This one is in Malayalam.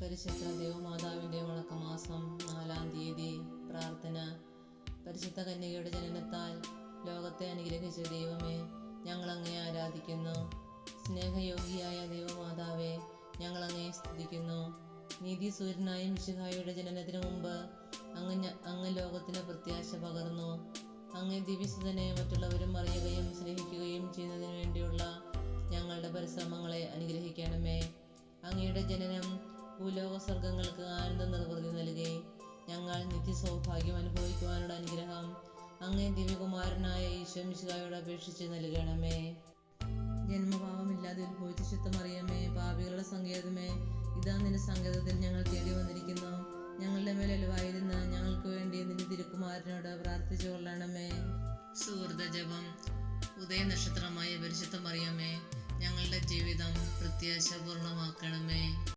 പരിശുദ്ധ ദേവമാതാവിന്റെ വണക്കമാസം നാലാം തീയതി പ്രാർത്ഥന. പരിശുദ്ധ കന്യകയുടെ ജനനത്താൽ ലോകത്തെ അനുഗ്രഹിച്ച ദൈവമേ ഞങ്ങൾ അങ്ങേ ആരാധിക്കുന്നു. സ്നേഹയോഗിയായ ദൈവമാതാവേ ഞങ്ങൾ അങ്ങേ സ്തുതിക്കുന്നു. നീതി സൂര്യനായ മിശിഹായുടെ ജനനത്തിന് മുമ്പ് അങ്ങ് അങ്ങ് ലോകത്തിന് പ്രത്യാശ പകർന്നു. അങ്ങേ ദിവ്യസുതനെ മറ്റുള്ളവരും അറിയുകയും സ്നേഹിക്കുകയും ചെയ്യുന്നതിന് വേണ്ടിയുള്ള ഞങ്ങളുടെ പരിശ്രമങ്ങളെ അനുഗ്രഹിക്കണമേ. അങ്ങയുടെ ജനനം ഭൂലോക സ്വർഗങ്ങൾക്ക് ആനന്ദ നിർവൃതി നൽകുകയും ഞങ്ങൾ നിത്യ സൗഭാഗ്യം അനുഭവിക്കുവാനുള്ള അനുഗ്രഹം അങ്ങേ ദിവ്യകുമാരനായ ഈശോ മിശിഹായോട് അപേക്ഷിച്ച് നൽകണമേ. ജന്മഭാവമില്ലാതെ ഉത്ഭവിച്ച ശുദ്ധമറിയമേ പാപികളുടെ സങ്കേതമേ. ഇതാ നിന്റെ സങ്കേതത്തിൽ ഞങ്ങൾ തേടി വന്നിരിക്കുന്നു. ഞങ്ങളുടെ മേൽ അലവായിരുന്ന ഞങ്ങൾക്ക് വേണ്ടി നിന്റെ തിരുക്കുമാരനോട് പ്രാർത്ഥിച്ചു കൊള്ളണമേ. സുഹൃത ജപം. ഉദയ നക്ഷത്രമായ പരിശുദ്ധ മറിയമേ ഞങ്ങളുടെ ജീവിതം പ്രത്യാശപൂർണമാക്കണമേ.